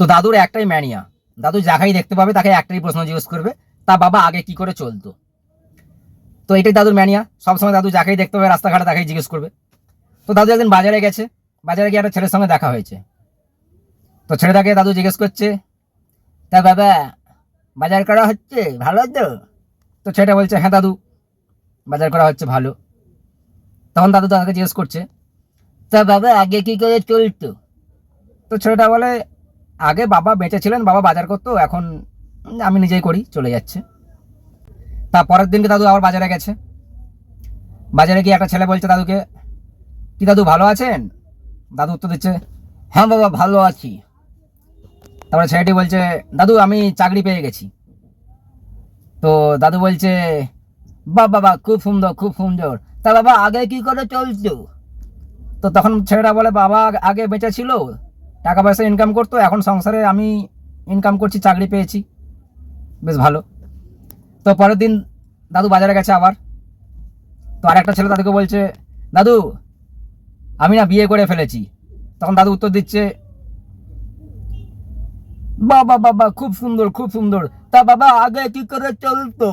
তো দাদুর একটাই ম্যানিয়া দাদু যাকেই দেখতে পাবে তাকে একটাই প্রশ্ন জিজ্ঞেস করবে, তা বাবা আগে কি করে চলতো? তো এটাই দাদুর ম্যানিয়া সবসময় দাদু যাকেই দেখতে পাবে রাস্তাঘাটে তাকেই জিজ্ঞেস করবে। তো দাদু একদিন বাজারে গেছে, বাজারে গিয়ে একটা ছেলের সঙ্গে দেখা হয়েছে। তো ছেলেটাকে দাদু জিজ্ঞেস করছে, তা বাবা, বাজার করা হচ্ছে ভালো তো? তো ছেলেটা বলছে হ্যাঁ দাদু, বাজার করা হচ্ছে ভালো। তখন দাদু দাদাকে জিজ্ঞেস করছে, তা বাবা, আগে কি করে চলতো? তো ছেলেটা বলে আগে বাবা বেঁচে ছিলেন, বাবা বাজার করতো, এখন আমি নিজেই করি, চলে যাচ্ছে। তা পরের দিনকে দাদু আবার বাজারে গেছে। বাজারে গিয়ে একটা ছেলে বলছে দাদুকে, কি দাদু ভালো আছেন? দাদু উত্তর দিচ্ছে হ্যাঁ বাবা, ভালো আছি। তারপরে ছেলেটি বলছে, দাদু, আমি চাকরি পেয়ে গেছি। তো দাদু বলছে, বাহ বাবা খুব সুন্দর খুব সুন্দর। তা বাবা, আগে কি করে চলতো? তো তখন ছেলেটা বলে, বাবা আগে বেঁচে ছিল টাকা পয়সা ইনকাম করতো, এখন সংসারে আমি ইনকাম করছি, চাকরি পেয়েছি। বেশ ভালো। তো পরের দিন দাদু বাজারে গেছে আবার। তো আরেকটা ছেলে দাদুকে বলছে, দাদু, আমি না বিয়ে করে ফেলেছি। তখন দাদু উত্তর দিচ্ছে, বাবা বাবা, খুব সুন্দর খুব সুন্দর। তা বাবা, আগে কি করে চলতো?